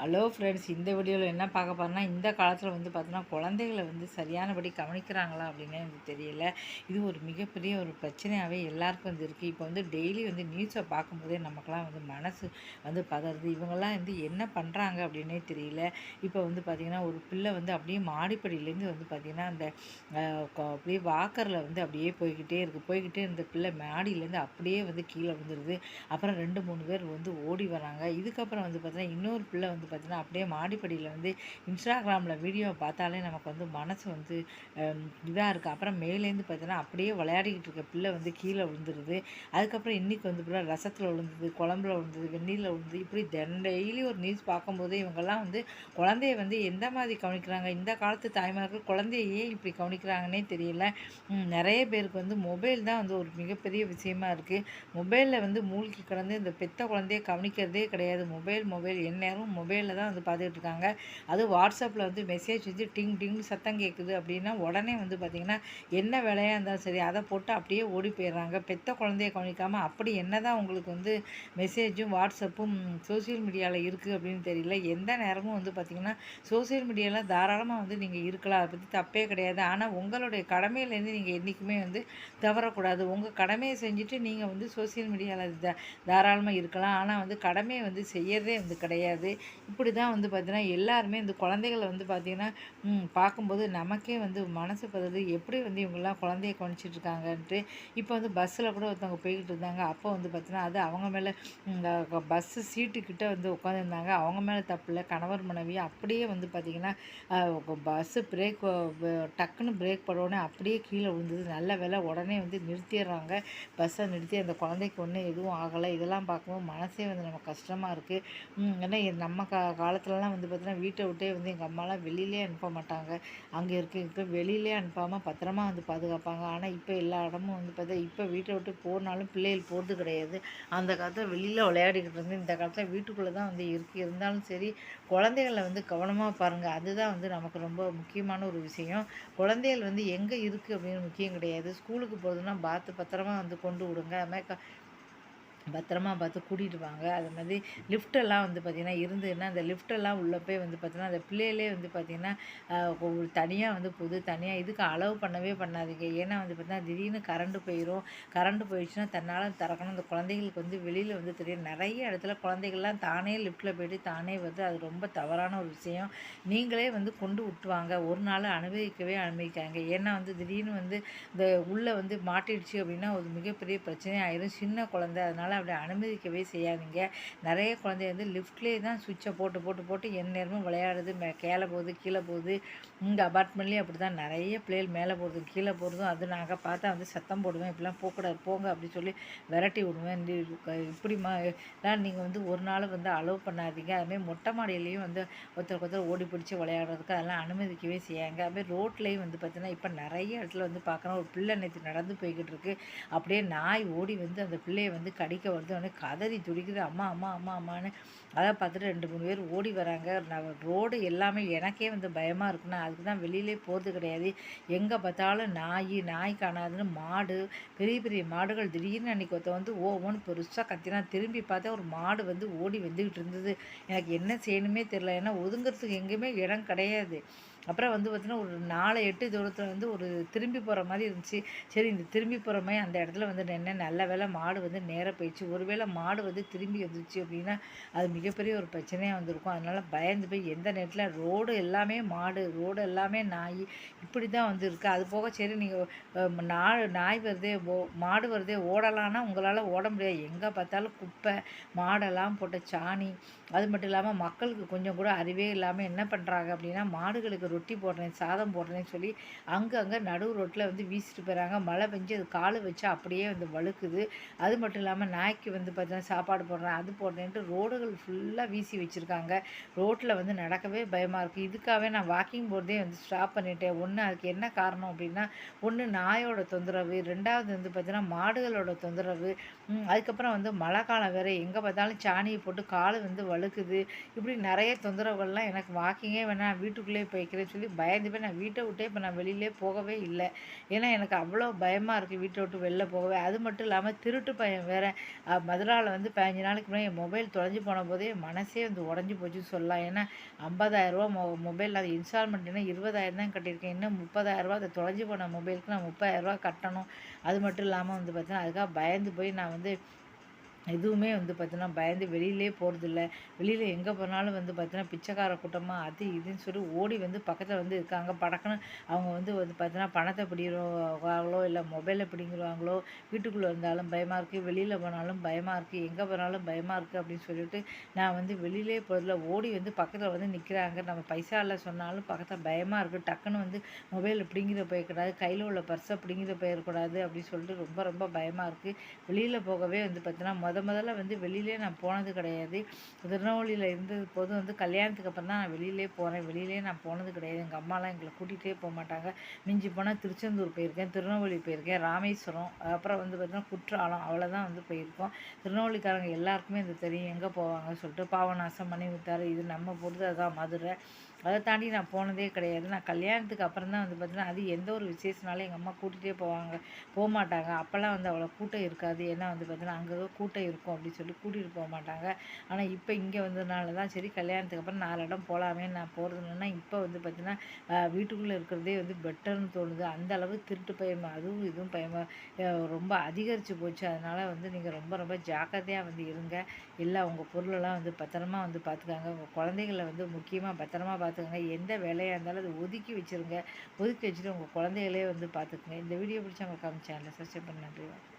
Hello friends இந்த வீடியோவில் என்ன பார்க்க போறோம்னா இந்த காலத்தில் வந்து பார்த்தோன்னா குழந்தைகளை வந்து சரியானபடி கவனிக்கிறாங்களா அப்படின்னு எனக்கு தெரியல. இது ஒரு மிகப்பெரிய ஒரு பிரச்சனையாகவே எல்லாருக்கும் வந்து இருக்குது இப்போ வந்து டெய்லி வந்து நியூஸை பார்க்கும்போதே நமக்கெல்லாம் வந்து மனசு வந்து பதறது. இவங்கெல்லாம் வந்து என்ன பண்ணுறாங்க அப்படின்னே தெரியல. இப்போ வந்து பார்த்திங்கன்னா ஒரு பிள்ளை வந்து அப்படியே மாடிப்படியிலேருந்து வந்து பார்த்திங்கன்னா அந்த அப்படியே வாக்கரில் வந்து அப்படியே போய்கிட்டே இருக்குது போய்கிட்டே இருந்த பிள்ளை மாடியிலேருந்து அப்படியே வந்து கீழே வந்துடுது அப்புறம் ரெண்டு மூணு பேர் வந்து ஓடி வராங்க. இதுக்கப்புறம் வந்து பார்த்திங்கன்னா இன்னொரு பிள்ளை வந்து பார்த்திங்கன்னா அப்படியே மாடிப்படியில் வந்து இன்ஸ்டாகிராமில் வீடியோ பார்த்தாலே நமக்கு வந்து மனசு வந்து இதாக இருக்குது அப்புறம் மேலேருந்து பார்த்தீங்கன்னா அப்படியே விளையாடிக்கிட்டு இருக்க பிள்ளை வந்து கீழே விழுந்துருது. அதுக்கப்புறம் இன்றைக்கி வந்து பிள்ளை ரசத்தில் விழுந்தது குழம்புல விழுந்தது வெந்நீரில் விழுந்தது. இப்படி டெய்லி ஒரு நியூஸ் பார்க்கும்போது இவங்கெல்லாம் வந்து குழந்தைய வந்து எந்த மாதிரி கவனிக்கிறாங்க? இந்த காலத்து தாய்மார்கள் குழந்தைய ஏன் இப்படி கவனிக்கிறாங்கன்னே தெரியல. நிறைய பேருக்கு வந்து மொபைல் தான் வந்து ஒரு மிகப்பெரிய விஷயமா இருக்குது மொபைலில் வந்து மூழ்கி கிடந்து இந்த பெத்த குழந்தைய கவனிக்கிறதே கிடையாது. மொபைல் மொபைல் எந்நேரம் மொபைலில் தான் வந்து பார்த்துக்கிட்டு இருக்காங்க அது வாட்ஸ்அப்பில் வந்து மெசேஜ் வந்து டிங் டிங்னு சத்தம் கேட்குது அப்படின்னா உடனே வந்து பார்த்திங்கன்னா என்ன வேலையாக இருந்தாலும் சரி அதை போட்டு அப்படியே ஓடி போயிடுறாங்க. பெத்த குழந்தைய கவனிக்காமல் அப்படி என்ன தான் உங்களுக்கு வந்து மெசேஜும் வாட்ஸ்அப்பும் சோஷியல் மீடியாவில் இருக்குது அப்படின்னு தெரியல. எந்த நேரமும் வந்து பார்த்திங்கன்னா சோஷியல் மீடியாவில் தாராளமாக வந்து நீங்கள் இருக்கலாம். அதை பற்றி தப்பே கிடையாது. ஆனால் உங்களுடைய கடமையிலேருந்து நீங்கள் என்றைக்குமே வந்து தவறக்கூடாது. உங்கள் கடமையை செஞ்சுட்டு நீங்கள் வந்து சோஷியல் மீடியாவில் த தாராளமாக இருக்கலாம். ஆனால் வந்து கடமையை வந்து செய்யறதே வந்து கிடையாது. இப்படி தான் வந்து பார்த்திங்கன்னா எல்லாருமே இந்த குழந்தைகளை வந்து பார்த்திங்கன்னா பார்க்கும்போது நமக்கே வந்து மனசு பதது எப்படி வந்து இவங்கெல்லாம் குழந்தைய கவனிச்சிட்ருக்காங்கன்ட்டு இப்போ வந்து பஸ்ஸில் கூட ஒருத்தவங்க போய்கிட்டு இருந்தாங்க. அப்போ வந்து பார்த்திங்கன்னா அது அவங்க மேலே பஸ்ஸு சீட்டுக்கிட்ட வந்து உட்காந்துருந்தாங்க அவங்க மேலே தப்பு இல்லை. கணவர் மனைவி அப்படியே வந்து பார்த்திங்கன்னா பஸ்ஸு பிரேக் டக்குன்னு பிரேக் படவுடனே அப்படியே கீழே விழுந்தது. நல்ல வேலை உடனே வந்து நிறுத்திடுறாங்க. பஸ்ஸை நிறுத்தி அந்த குழந்தைக்கு ஒன்றும் எதுவும் ஆகலை. இதெல்லாம் பார்க்கும்போது மனசே வந்து நம்ம கஷ்டமாக இருக்குது ஏன்னா இது நம்ம க காலத்துலலாம் வந்து பார்த்தீங்கன்னா வீட்டை விட்டே வந்து எங்கள் அம்மாலாம் வெளியிலே அனுப்ப மாட்டாங்க. அங்கே இருக்க இருக்க வெளியிலே அனுப்பாமல் பத்திரமா வந்து பாதுகாப்பாங்க. ஆனால் இப்போ எல்லா இடமும் வந்து பார்த்தா இப்போ வீட்டை விட்டு போனாலும் பிள்ளைகள் போகிறது கிடையாது. அந்த காலத்தில் வெளியில் விளையாடிக்கிட்டு இருந்து இந்த காலத்தில் வீட்டுக்குள்ளே தான் வந்து இருக்குது இருந்தாலும் சரி குழந்தைகளை வந்து கவனமாக பாருங்கள் அதுதான் வந்து நமக்கு ரொம்ப முக்கியமான ஒரு விஷயம். குழந்தைகள் வந்து எங்கே இருக்குது அப்படின்னு முக்கியம் கிடையாது. ஸ்கூலுக்கு போகிறதுனா பார்த்து பத்திரமா வந்து கொண்டு விடுங்க. அது மாதிரி க- பத்திரமா பார்த்து கூட்டிகிட்டு வாங்க. அது மாதிரி லிஃப்டெல்லாம் வந்து பார்த்திங்கன்னா இருந்ததுன்னா அந்த லிஃப்டெல்லாம் உள்ளே போய் வந்து பார்த்திங்கன்னா அந்த பிள்ளைகளே வந்து பார்த்திங்கன்னா தனியாக வந்து புது தனியாக இதுக்கு அளவு பண்ணவே பண்ணாதீங்க. ஏன்னா வந்து பார்த்திங்கன்னா திடீர்னு கரண்ட்டு போயிடும் கரண்ட்டு போயிடுச்சுன்னா தன்னால் திறக்கணும். அந்த குழந்தைகளுக்கு வந்து வெளியில் வந்து தெரியும். நிறைய இடத்துல குழந்தைகள்லாம் தானே லிஃப்ட்டில் போயிட்டு தானே வந்து அது ரொம்ப தவறான ஒரு விஷயம். நீங்களே வந்து கொண்டு விட்டுவாங்க ஒரு நாள் அனுபவிக்கவே அனுபவிக்காங்க ஏன்னா வந்து திடீர்னு வந்து இந்த உள்ளே வந்து மாட்டிடுச்சு அப்படின்னா ஒரு மிகப்பெரிய பிரச்சனை ஆயிரும் சின்ன குழந்தை. அதனால் அப்படி அனுமதிக்கவே செய்யாதீங்க. நிறைய குழந்தை வந்து லிஃப்ட்லேயே தான் சுவிட்சை போட்டு போட்டு போட்டு என் நேரமும் விளையாடுது மே கேலே போகுது கீழே போகுது. இந்த அபார்ட்மெண்ட்லேயும் அப்படி தான் நிறைய பிள்ளைகள் மேலே போகிறது கீழே போகிறதும் அது நாங்கள் பார்த்தா வந்து சத்தம் போடுவேன் இப்படிலாம் போகக்கூடாது போங்க அப்படின்னு சொல்லி விரட்டி விடுவேன். இப்படிமா தான் நீங்கள் வந்து ஒரு நாள் வந்து அலோவ் பண்ணாதீங்க. அதுமாதிரி மொட்டை மாடியிலையும் வந்து ஒருத்தருக்கு ஒருத்தர் ஓடி பிடிச்சி விளையாடுறதுக்கு அதெல்லாம் அனுமதிக்கவே செய்யாங்க. அதுமாதிரி ரோட்லேயும் வந்து பார்த்தீங்கன்னா இப்போ நிறைய இடத்துல வந்து பார்க்குறோம் ஒரு பிள்ளை நேற்று நடந்து போய்கிட்டு இருக்கு. அப்படியே நாய் ஓடி வந்து அந்த பிள்ளையை வந்து கடிக்க வருது. உடனே கதறி துடிக்குது. அம்மா அம்மா அம்மா அம்மான்னு. அதை பார்த்துட்டு ரெண்டு மூணு பேர் ஓடி வராங்க. நான் ரோடு எல்லாமே எனக்கே வந்து பயமாக இருக்குன்னா அதுக்கு தான் வெளியிலே போகிறது கிடையாது. எங்கே பார்த்தாலும் நாய் நாய் காணாதுன்னு மாடு பெரிய பெரிய மாடுகள் திடீர்னு அன்றைக்கி ஒருத்த வந்து ஓவன்னு பெருசாக கத்தினா திரும்பி பார்த்தா ஒரு மாடு வந்து ஓடி வந்துக்கிட்டு இருந்தது. எனக்கு என்ன செய்யணுமே தெரில ஏன்னா ஒதுங்கிறதுக்கு எங்கேயுமே இடம் கிடையாது. அப்புறம் வந்து பார்த்தீங்கன்னா ஒரு நாலு எட்டு தூரத்தில் வந்து ஒரு திரும்பி போகிற மாதிரி இருந்துச்சு. சரி இந்த திரும்பி போகிற மாதிரி அந்த இடத்துல வந்து நின்று நல்ல வேலை மாடு வந்து நேராக போயிடுச்சு. ஒருவேளை மாடு வந்து திரும்பி வந்துச்சு அப்படின்னா அது மிகப்பெரிய ஒரு பிரச்சனையாக வந்திருக்கும். அதனால் பயந்து போய் எந்த நேரத்தில் ரோடு எல்லாமே மாடு ரோடு எல்லாமே நாய் இப்படி தான் வந்து இருக்குது அது போக சரி நீங்கள் நாய் நாய் வருதே ஓ மாடு வருதே ஓடலான்னா உங்களால் ஓட முடியாது. எங்கே பார்த்தாலும் குப்பை மாடெல்லாம் போட்ட சாணி. அது மட்டும் இல்லாமல் மக்களுக்கு கொஞ்சம் கூட அறிவே இல்லாமல் என்ன பண்ணுறாங்க அப்படின்னா மாடுகளுக்கு ரொட்டி போடுறேன் சாதம் போடுறேன்னு சொல்லி அங்கங்கே நடு ரோட்டில் வந்து வீசிட்டு போகிறாங்க மழை பெஞ்சு அது கால் வச்சு அப்படியே வந்து வழுக்குது. அது மட்டும் இல்லாமல் நாய்க்கு வந்து பார்த்தீங்கன்னா சாப்பாடு போடுறேன் அது போடுறேன்ட்டு ரோடுகள் ஃபுல்லாக வீசி வச்சுருக்காங்க. ரோட்டில் வந்து நடக்கவே பயமாக இருக்குது இதுக்காகவே நான் வாக்கிங் போகிறதே வந்து ஸ்டாப் பண்ணிட்டேன். ஒன்று அதுக்கு என்ன காரணம் அப்படின்னா ஒன்று நாயோட தொந்தரவு ரெண்டாவது வந்து பார்த்தீங்கன்னா மாடுகளோட தொந்தரவு அதுக்கப்புறம் வந்து மழை காலம் வேறு. எங்கே பார்த்தாலும் சாணியை போட்டு கால் வந்து வழுக்குது. இப்படி நிறைய தொந்தரவுகள்லாம் எனக்கு வாக்கிங்கே வேணாம் வீட்டுக்குள்ளேயே போய்க்கிறேன் வைக்கிறேன்னு சொல்லி பயந்து போய் நான் வீட்டை விட்டே இப்போ நான் வெளியிலே போகவே இல்லை. ஏன்னா எனக்கு அவ்வளோ பயமாக இருக்குது வீட்டை விட்டு வெளில போகவே. அது மட்டும் இல்லாமல் திருட்டு பையன் வேறு. மதுராவில் வந்து பதினஞ்சு நாளைக்கு முன்னாடி என் மொபைல் தொலைஞ்சு போன போதே என் மனசே வந்து உடஞ்சி போச்சுன்னு சொல்லலாம். ஏன்னா ஐம்பதாயிரரூவா மொ மொபைல் அது இன்ஸ்டால்மெண்ட்னா இருபதாயிரம் தான் கட்டியிருக்கேன். இன்னும் முப்பதாயிரரூவா அதை தொலைஞ்சு போன மொபைலுக்கு நான் முப்பதாயிரரூவா கட்டணும். அது மட்டும் இல்லாமல் வந்து பார்த்தீங்கன்னா அதுக்காக பயந்து போய் நான் வந்து எதுவுமே வந்து பார்த்தீங்கன்னா பயந்து வெளியிலே போகிறதில்ல வெளியில் எங்கே போனாலும் வந்து பார்த்தீங்கன்னா பிச்சைக்கார கூட்டமாக அது இதுன்னு சொல்லி ஓடி வந்து பக்கத்தில் வந்து இருக்காங்க. படக்குன்னு அவங்க வந்து வந்து பார்த்தீங்கன்னா பணத்தை பிடிக்கிறாங்களோ இல்லை மொபைலை பிடிங்கிறாங்களோ வீட்டுக்குள்ளே இருந்தாலும் பயமாக இருக்குது வெளியில் போனாலும் பயமாக இருக்குது எங்கே போனாலும் பயமாக இருக்குது அப்படின்னு சொல்லிட்டு நான் வந்து வெளியிலே போகிறதில்ல ஓடி வந்து பக்கத்தில் வந்து நிற்கிறாங்க நம்ம பைசா இல்லை சொன்னாலும் பக்கத்தில் பயமாக இருக்குது டக்குன்னு வந்து மொபைலில் பிடிங்கிற போயிடக்கூடாது. கையில் உள்ள பர்ஸை பிடிங்கிற போயிடக்கூடாது அப்படின்னு சொல்லிட்டு ரொம்ப ரொம்ப பயமாக இருக்குது வெளியில் போகவே வந்து பார்த்தீங்கன்னா மொதல் முத முதல்ல வந்து வெளியிலே நான் போனது கிடையாது. திருநெல்வேலியில் இருந்தது போது வந்து கல்யாணத்துக்கு அப்புறம் தான் நான் வெளியிலே போகிறேன் வெளியிலே நான் போனது கிடையாது. எங்கள் அம்மாலாம் எங்களை கூட்டிகிட்டே போக மாட்டாங்க. மிஞ்சி போனால் திருச்செந்தூர் போயிருக்கேன் திருநெல்வேலி போயிருக்கேன் ராமேஸ்வரம் அப்புறம் வந்து பார்த்திங்கன்னா குற்றாலம் அவ்வளோதான் வந்து போயிருக்கோம். திருநெல்வேலிக்காரங்க எல்லாருக்குமே இது தெரியும். எங்கே போவாங்க சொல்லிட்டு பாவநாசம் மணி இது நம்ம பொறுத்து அதுதான் மதுரை. அதை தாண்டி நான் போனதே கிடையாது. நான் கல்யாணத்துக்கு அப்புறம் தான் வந்து பார்த்தீங்கன்னா அது எந்த ஒரு விசேஷனாலும் எங்கள் அம்மா கூட்டிகிட்டே போவாங்க. போக மாட்டாங்க அப்போல்லாம் வந்து அவ்வளோ கூட்டம் இருக்காது. ஏன்னா வந்து பார்த்தீங்கன்னா அங்கே கூட்டம் இருக்கும் அப்படின்னு சொல்லி கூட்டிகிட்டு போக மாட்டாங்க ஆனால் இப்போ இங்கே வந்ததுனால தான் சரி கல்யாணத்துக்கு அப்புறம் நாலு இடம் போகலாமே நான் போகிறதுனா இப்போ வந்து பார்த்தீங்கன்னா வீட்டுக்குள்ளே இருக்கிறதே வந்து பெட்டர்னு தோணுது. அந்த அளவு திருட்டு பயம் அதுவும் இதுவும் பயம் ரொம்ப அதிகரித்து போச்சு. அதனால் வந்து நீங்கள் ரொம்ப ரொம்ப ஜாக்கிரதையாக வந்து இருங்க. இல்லை உங்கள் பொருளெல்லாம் வந்து பத்திரமா வந்து பார்த்துக்காங்க. உங்கள் குழந்தைகளை வந்து முக்கியமாக பத்திரமா பார்த்துக்கோங்க எந்த வேலையாக இருந்தாலும் அதை ஒதுக்கி வச்சுருங்க. ஒதுக்கி வச்சுட்டு உங்கள் குழந்தைகளே வந்து பார்த்துக்குங்க இந்த வீடியோ பிடிச்சி அவங்க சேனலை சப்ஸ்கிரைப் பண்ண. நன்றி